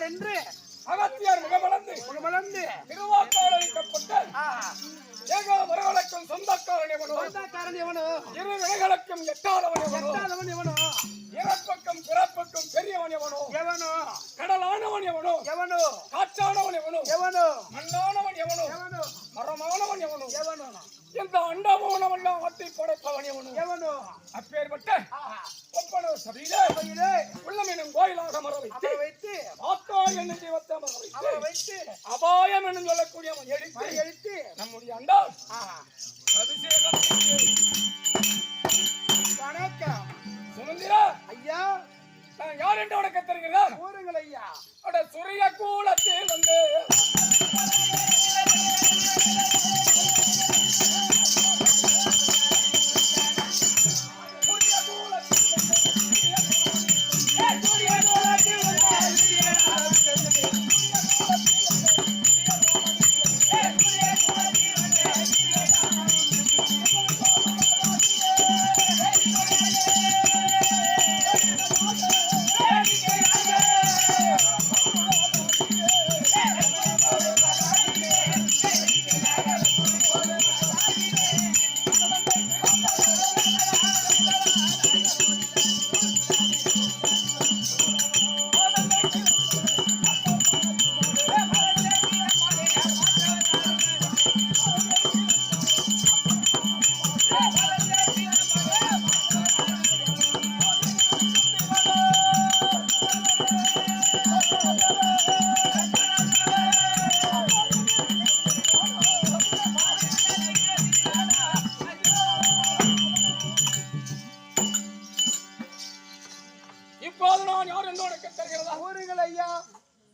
காட்பார் என்று அகத்தியார் முகமலர்ந்து திருவாக்கால் அளிக்கப்பட்ட ஆஹா ஏக மரங்களுக்கும் சொந்தக்காரன் எவனோ? சொந்தக்காரன் எவனோ? இரு வினைகளுக்கும் எட்டாதவன் எவனோ? எட்டாதவன் எவனோ? இறப்புக்கும் பிறப்புக்கும் பெரியவன் எவனோ? எவனோ? கடலானவன் எவனோ? எவனோ? காற்றானவன் எவனோ? எவனோ? மண்ணானவன் எவனோ? எவனோ? மரமானவன் எவனோ? எவனோ? இந்த அண்டமோனவெல்லாம் ஆட்டி படைப்பவன் எவனோ எவனோ? அப்பேற்பட்ட ஒப்பன சபையிலே கோயிலே உள்ளம் எனும் கோயிலாக அமர வைத்து வைத்து ஆத்தா என்னும் தெய்வத்தை அமர அவரை வைத்து வைத்து அபாயம் என்னும் சொல்லக்கூடிய எடுத்து மறியடித்து நம்முடைய அண்டால் ஆஹா. அபிஷேகம் வணக்கம். சுமந்திரா ஐயா நான் யார் என்று உனக்கு தெரிகிறார் கூறுங்கள் ஐயா. சுரிய கூலத்தில் வந்து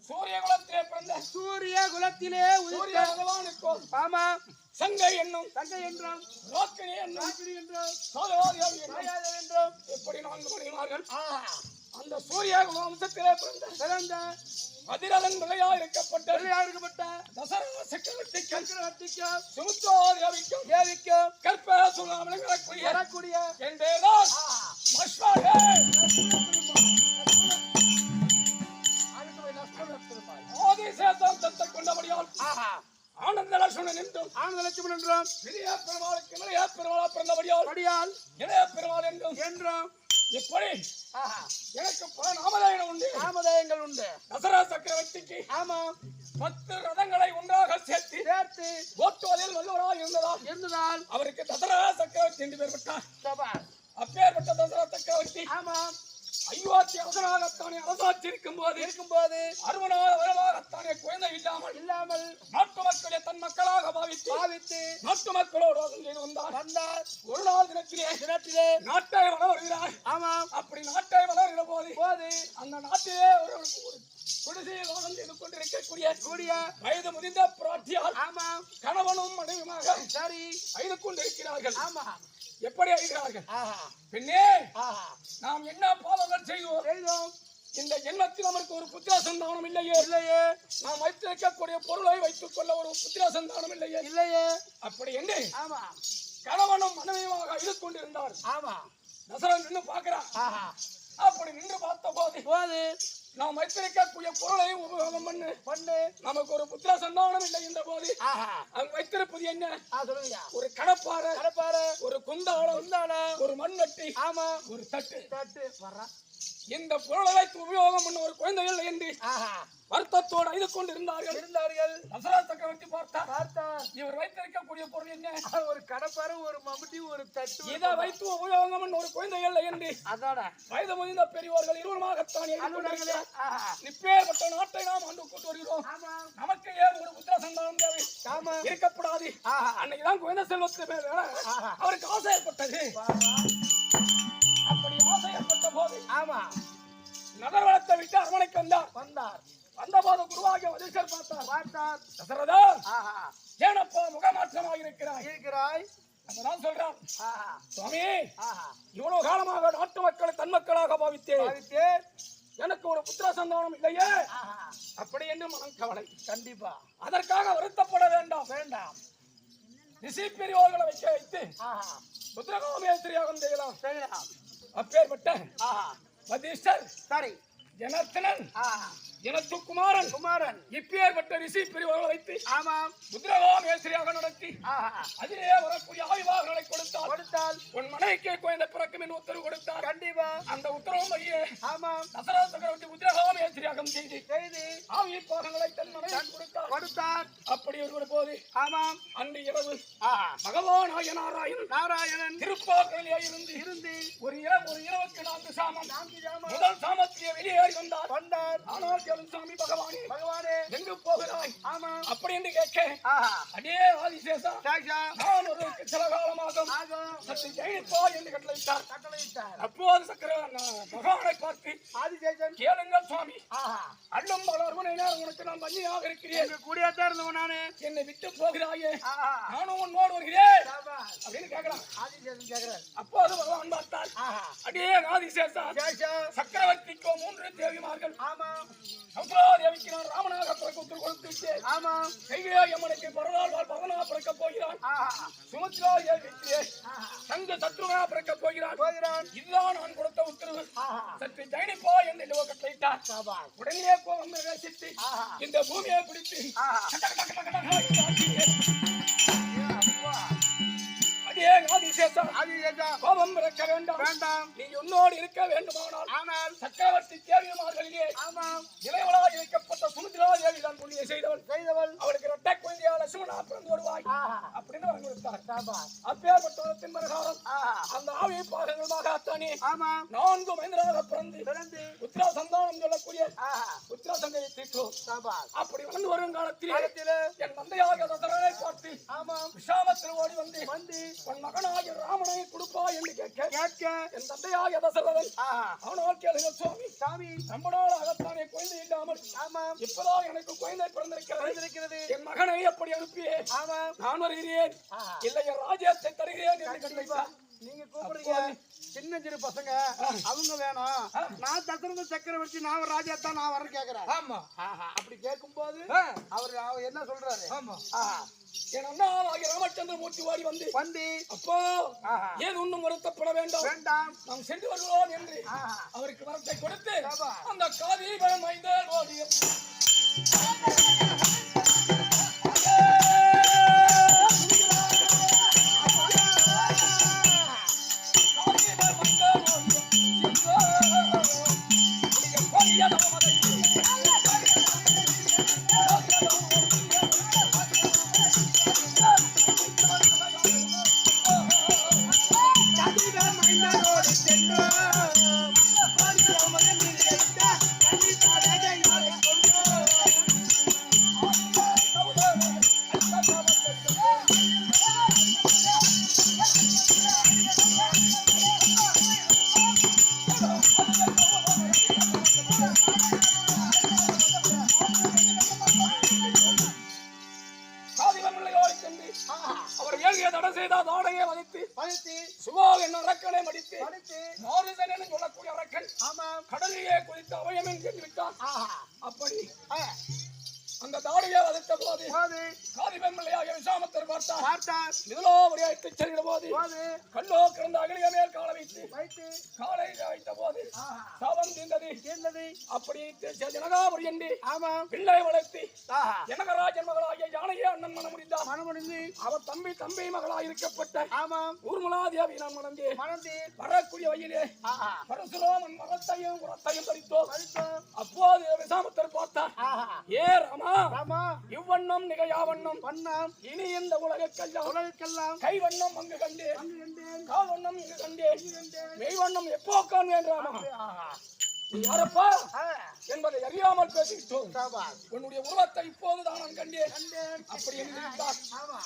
சூரிய குலத்திலே பிறந்த சூரிய குலத்திலே உதித்த பகவானுக்கும் ஆமா. சங்கை என்னும் தங்கை என்றும் ரோக்கினி என்னும் ராக்கினி என்றும் மாயாதேவி என்றும் எப்படி நான்கு மணிமார்கள் ஆஹா அந்த சூரிய வம்சத்திலே பிறந்த பிறந்த அதிரதன் நிலையா இருக்கப்பட்ட பிள்ளையாடுக்கப்பட்ட தசரா சக்கரவர்த்திக்கும் சக்கரவர்த்திக்கும் சுமுத்திராதியாவிக்கும் தேவிக்கும் கற்ப சுழாமலங்கக்கூடிய வரக்கூடிய என் பேர்தான் மஷ்வாகே. ஆதிசேஷம் தத்தை கொண்டபடியால் ஆனந்த லட்சுமணன் என்றும் ஆனந்த லட்சுமணன் என்றும் பெரிய பெருமாளுக்கு இளைய பெருமாளா பிறந்தபடியால் படியால் இளைய பெருமாள் என்றும். என்றும். இப்படி எனக்கு பல நாமதாயனம் உண்டு. நாமதயங்கள் உண்டு. தசரா சக்கரவர்த்திக்கு ஆமா. பத்து ரதங்களை ஒன்றாக சேர்த்து சேர்த்து ஓட்டுவதில் வல்லவராக இருந்ததால் இருந்ததால் அவருக்கு தசரா சக்கரவர்த்தி என்று பெயர் பெற்றார். அப்பேற்பட்ட தசரா சக்கரவர்த்தி ஆமா. ஐயோத்தி அரசனாகத்தானே அரசாட்சி இருக்கும் போது இருக்கும்போது அருமனாக வரவாகத்தானே குழந்தை இல்லாமல் இல்லாமல் நாட்டு மக்களை தன் மக்களாக பாவித்து பாவித்து நாட்டு மக்களோடு செய்து வந்தார். வந்தார். ஒரு நாள் தினத்திலே தினத்திலே நாட்டை வள வருகிறார் ஆமா அப்படி நாட்டை வளர்கிற போது போது அந்த நாட்டிலே ஒரு செய்து கொண்டிருக்கக்கூடிய கூடிய வயது முதிர்ந்த பிராட்டியால் ஆமா கணவனும் மனைவியுமாக சரி. அழுது கொண்டிருக்கிறார்கள் ஆமா எப்படி அழுகிறார்கள்? பெண்ணே ஆஹா. நாம் என்ன பாவங்கள் செய்தோம்? செய்தோம். இந்த ஜென்மத்தில் நமக்கு ஒரு புத்திர சந்தானம் இல்லையே? இல்லையே. நாம் வைத்திருக்கக்கூடிய பொருளை வைத்துக் கொள்ள ஒரு புத்திர சந்தானம் இல்லையே? இல்லையே. அப்படி என்று ஆமா. கணவனும் மனைவியுமாக அழுது கொண்டிருந்தார் ஆமா. தசரன் நின்று பார்க்கிறான். அப்படி நின்று பார்த்த போது போது நாம் வைத்திருக்கக்கூடிய பொருளை உபயோகம் பண்ணு. பொண்ணு. நமக்கு ஒரு புத்திர சந்தானம் இல்லை என்ற போது ஆஹா. அங்க வைத்திருப்பது என்ன? சொல்லுங்க ஒரு கடப்பாறை கடப்பாரு ஒரு குந்தாளம் இருந்தானா ஒரு மண்வெட்டி ஆமா. ஒரு தட்டு. தட்டு. வர்றா. இந்த பொருளை உபயோகம் பண்ண ஒரு குழந்தை இல்லை என்று வருத்தத்தோடு அழுது கொண்டிருந்தார்கள். இருந்தார்கள். தசரா சக்கரவர்த்தி பார்த்தார். பார்த்தார். இவர் வைத்திருக்கக்கூடிய பொருள் என்ன? ஒரு கடப்பாரு ஒரு மம்முட்டி ஒரு தட்டு இதை வைத்து உபயோகம் பண்ண ஒரு குழந்தை இல்லை என்று அதான. வயது முதிர்ந்த பெரியவர்கள் இருவருமாகத்தான் இப்பேற்பட்ட நாட்டை நாம் ஆண்டு கொண்டு வருகிறோம். நமக்கு ஏன் ஒரு புத்திர சந்தானம் தேவை? ஆமா. இருக்கப்படாது அன்னைக்குதான் குழந்தை செல்வத்து மேல. அவருக்கு ஆசை ஏற்பட்டது. போது. ஆமா. நகர்வளத்தை விட்டு அரமனைக்கு வந்தார். வந்தார். வந்த போது குருவாகிய வதிஷ்டர் பார்த்தார். பார்த்தார். தசரதா ஏனப்பா முகமாற்றமாக இருக்கிறாய்? இருக்கிறாய். அப்பதான் சொல்றான் சுவாமி ஆஹா. இவ்வளவு காலமாக நாட்டு மக்களை தன் மக்களாக பாவித்தேன். பாவித்து எனக்கு ஒரு புத்திர சந்தானம் இல்லையே? ஆஹா. அப்படி என்று மனம் கவலை. கண்டிப்பா. அதற்காக வருத்தப்பட வேண்டாம். வேண்டாம். ரிஷி பெரியோர்களை வைக்க வைத்து ஆஹா. புத்திரகாமேஸ்வரியாகம் செய்யலாம். செய்யலாம். அப்பேற்பட்ட வதிஷ்டர் சரி. ஜனத்தனன் ஆஹா ஜனத்துக்குமாரன் குமாரன். இப்பேற்பட்ட ரிஷி பெரியோர்களை வைத்து ஆமாம். புத்திரகாமேஸ்வரியாக நடத்தி ஆஹா. அதிலே வரக்கூடிய ஆய்வாளர்களை கொடுத்தார் கொடுத்தால் உன் மனைவிக்கு குழந்தை பிறக்கும் என்று உத்தரவு கொடுத்தார். கண்டிப்பா. அந்த உத்தரவு மையே ஆமாம். தசரா சக்கரவர்த்தி புத்திரகாமேஸ்வரியாகம் செய்து செய்தி ஆவிய பாகங்களை தன் மனைவி கொடுத்தார். கொடுத்தார். அப்படி ஒரு போது ஆமாம். அன்று இரவு ஆஹா. பகவான் ஆய நாராயணன் நாராயணன் திருப்பாக்கலிலே இருந்து இருந்து ஒரு இரவு ஒரு இருபத்தி நான்கு சாமம் நான்கு முதல் சாமத்திலே வெளியேறி வந்தார். வந்தார். ஆனால் கேளும் சாமி பகவானே. பகவானே. எங்கு போகிறாய்? ஆமாம் அப்படி என்று கேட்க அடே ஆதிசேஷா. நான் ஒரு சில காலமாக சற்று ஜெயிப்பா என்று கட்டளையிட்டார். கட்டளையிட்டார். அப்போது சக்கர பகவானை பார்த்து ஆதிசேஷன். கேளுங்கள் சுவாமி. அள்ளும் அறுபது நேரம் உனக்கு நான் பன்னியாக இருக்கிறேன். கூடியாத்தான் இருந்தவன் நானு. என்னை விட்டு போகிறாயே. நானும் உன்னோடு வருகிறேன். அப்படின்னு கேட்கிறான். ஆதிசேஷன் கேக்குறார் அப்போது பகவான் பார்த்தார். அடே ஆதிசேஷா. சக்கரவர்த்திக்கோ மூன்று தேவிமார்கள். ஆமாம் சௌத்ராதேவிக்கு நான் ராமனாக பிறக்க உத்தரவு கொடுத்து விட்டேன் ஆமாம் கைகே அம்மனுக்கு பரவால் பவனா பிறக்க போகிறான். சுமத்ரா ஆஹா. சங்க சத்ருகா பிறக்க போகிறான். போகிறான். இதுதான் நான் கொடுத்த உத்தரவு. சற்று ஜெயினிப்போ என்று கட்டளையிட்டார். சாபாஷ். உடனே கோபம் ரசித்து ஆஹா. இந்த பூமியை பிடித்து ஆதிசேஷா கோபம் பிறக்க வேண்டாம். வேண்டாம். நீ உன்னோடு இருக்க வேண்டுமானால் ஆனால் சக்கரவர்த்தி தேவியமார்களிலே ஆமாம். இளையவளாய் வைக்கப்பட்ட சுமித்ரா தேவி தான் புண்ணிய செய்தவள் செய்தவள். அவளுக்கு இரட்டை குழந்தையா லட்சுமணா பிறந்து வருவாய். அப்படின்னு வரம் கொடுத்தார். அப்பேற்பட்டவரத்தின் பிரகாரம் அந்த ஆவி பாகங்களாக அத்தானே ஆமாம். நான்கு மைந்தராக பிறந்து பிறந்து புத்திரா சந்தானம் சொல்லக்கூடிய ஆஹா. புத்திரா சந்தையை தீர்த்தோம். அப்படி வந்து வரும் காலத்திலே என் தசரனை பார்த்து ஆமாம். விஷாமத்தில் ஓடி வந்து வந்து உன் மகனாகிய ராமனை கொடுப்பா என்று கேட்க கேட்க. என் தந்தையாகிய தசரதன் ஆனால் கேளுங்க சுவாமி. சாமி ரொம்ப நாளாகத்தானே குழந்தை இல்லாமல் ஆமாம். இப்பதான் எனக்கு குழந்தை பிறந்திருக்கிறது. என் மகனை எப்படி அனுப்பியே? ஆமாம். நான் வருகிறேன். ஆஹா இல்லை என் ராஜ்யத்தை தருகிறேன் என்று கட்டளையிட்டார் நீங்க கூப்பிடுறீங்க சின்ன சிறு பசங்க அவங்க வேணும். நான் தசரத சக்கரவர்த்தி நான் ஒரு ராஜா தான் நான் வரேன் கேக்குறேன் ஆமா. அப்படி கேட்கும்போது ஆ, அவர் அவர் என்ன சொல்றாரு? ஆமா. என் அண்ணாவாகிய ராமச்சந்திரமூர்த்தி வாடி வந்து வந்து. அப்போ ஏன் ஒன்றும் வருத்தப்பட வேண்டாம். வேண்டாம். நாம் சென்று வருவோம் என்று அவருக்கு வரத்தை கொடுத்து. அந்த காதீபம் மைந்தர் ஓடிய ஏகிய தடை செய்தால் தாடையை வதைத்து பழுத்தி சுபா என்ன அரக்கனை மடித்து பழுத்தி மாறுதன் என்று சொல்லக்கூடிய அரக்கன் ஆமாம். கடலிலே குதித்து அவயமென் சென்று விட்டான் அப்படி அந்த தாடியை வதைத்த போது காதி பெண்பிள்ளையாக விசாமத்தர் பார்த்தார். பார்த்தார். செல்கிற போது கல்லோ கிடந்த அகலிய மேல் கால வைத்து வைத்து. காலை வைத்த போது ஆஹா. சாபம் தீர்ந்தது. தீர்ந்தது. அப்படி ஜனகாபுரி என்று ஆமாம். பிள்ளை வளர்த்து ஆஹா. ஜனகராஜன் மகளாகிய ஜானகி அண்ணன் மனம் முடிந்தார் மனமுடிந்து அவர் தம்பி தம்பி மகளாக இருக்கப்பட்ட ஆமாம். ஊர்மலாதேவி நான் மணந்தேன். மணந்தீர் வரக்கூடிய வழியிலே ஆஹா. பரசுராமன் மரத்தையும் குரத்தையும் பறித்தோம் அப்போது விசாமத்தர் பார்த்தார். ஏ ராமா ராமா. இவ்வண்ணம் நிகையாவண்ணம் பண்ணாம் இனி இந்த உலகக்கெல்லாம் உலகுக்கெல்லாம் கைவண்ணம் அங்கு கண்டேன். அங்கு கண்டேன். காவண்ணம் இங்கு கண்டேன். மெய்வண்ணம் எப்போ காண்பேன் ராமா? யாரப்பா? என்பதை அறியாமல் சாபாஷ். உன்னுடைய உருவத்தை இப்போதுதான் நான் கண்டேன். கண்டேன். அப்படி என்று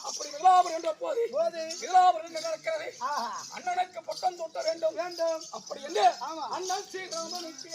அப்படி விழாவர் என்ற போது விழாவர் என்று நடக்கிறது அண்ணனுக்கு பட்டம் தொட்ட வேண்டும். வேண்டும். அப்படி என்று ஆமா. அண்ணன் ஸ்ரீராமனுக்கு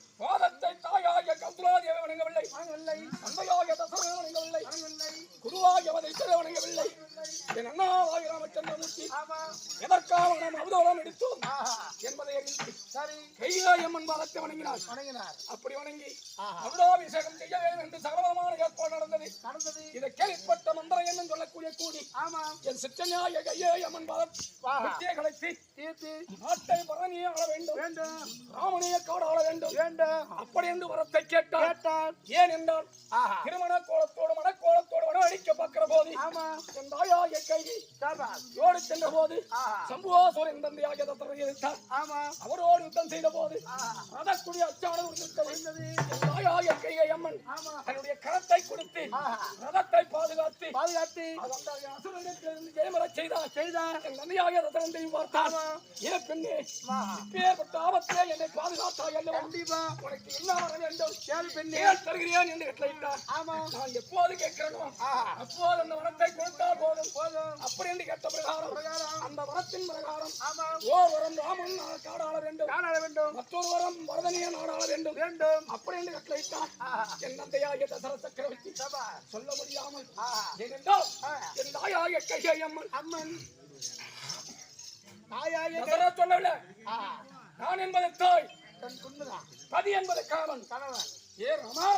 நாம் அவதோலம் எடுத்தோம். என்பதை சரி. கைலாயம்மன் பாதத்தை வணங்கினார். வணங்கினார். அப்படி வணங்கி. அபிடாபிஷேகம் செய்ய வேண்டும். என்று சகலமான ஏற்பாடு நடந்தது. நடந்தது. இதை கேள்விப்பட்ட மந்திரம் என்னன்னு சொல்லக்கூடிய கூடி ஆமா. என் அம்மன் பாதம் ஆஹா. வெற்றியை கலைத்து தீர்த்து. நாட்டை பரணியே ஆள வேண்டும். வேண்டும். ராமனைய காடு ஆள வேண்டும். வேண்டும். அப்படி என்று வரத்தை கேட்டார் கேட்டார் ஏன் என்றால் திருமண கோலத்தோடு மனக்கோலத்தோடு வனவழிக்க பார்க்கிற போது ஆமா. என் கைகி சாபாஸ் யோடு சென்ற போது ஆஹா. சம்புவாசூரின் தந்தையாகிய தத்தரை எதிர்த்தார் ஆமா. அவரோடு யுத்தம் செய்த போது. அச்சானது இருந்தது இருந்தது என் கைகை அம்மன் தன்னுடைய கரத்தை கொடுத்து ரதத்தை பாதுகாத்து பாதுகாத்து. அசுரனிடத்திலிருந்து ஜெயமரச் செய்தார். செய்தார். என் தந்தையாகிய தத்தரந்தையும் பார்த்தார். ஏ பெண்ணே இப்பேற்பட்ட ஆபத்திலே என்னை பாதுகாத்தாய் கண்டிப்பா. உனக்கு என்ன வர வேண்டும் கேளு பெண்ணே. தருகிறேன் என்று கட்டளையிட்டார். ஆமா. நான் எப்போது கேட்கிறேனோ அப்போது அந்த வனத்தை கொடுத்தால் போதும். போதும். அப்படி என்று கேட்ட பிரகாரம் பிரகாரம். அந்த வரத்தின் பிரகாரம் ஆமா. ஓர் வரம் ராமன் காடாள வேண்டும். வேண்டும். மற்றொரு வரம் வரதனிய நாடாள வேண்டும். வேண்டும். அப்படி என்று கட்டளையிட்டார். என் தந்தையாகிய தசர சக்கரவர்த்தி சொல்ல முடியாமல் ஏனென்றால். என் தாயாகிய கையை அம்மன் தாயாய சொல்லவில்லை நான் என்பது தாய். தன் குண்டுதான். பதி என்பது காவன் கணவன். ஏ ராமா?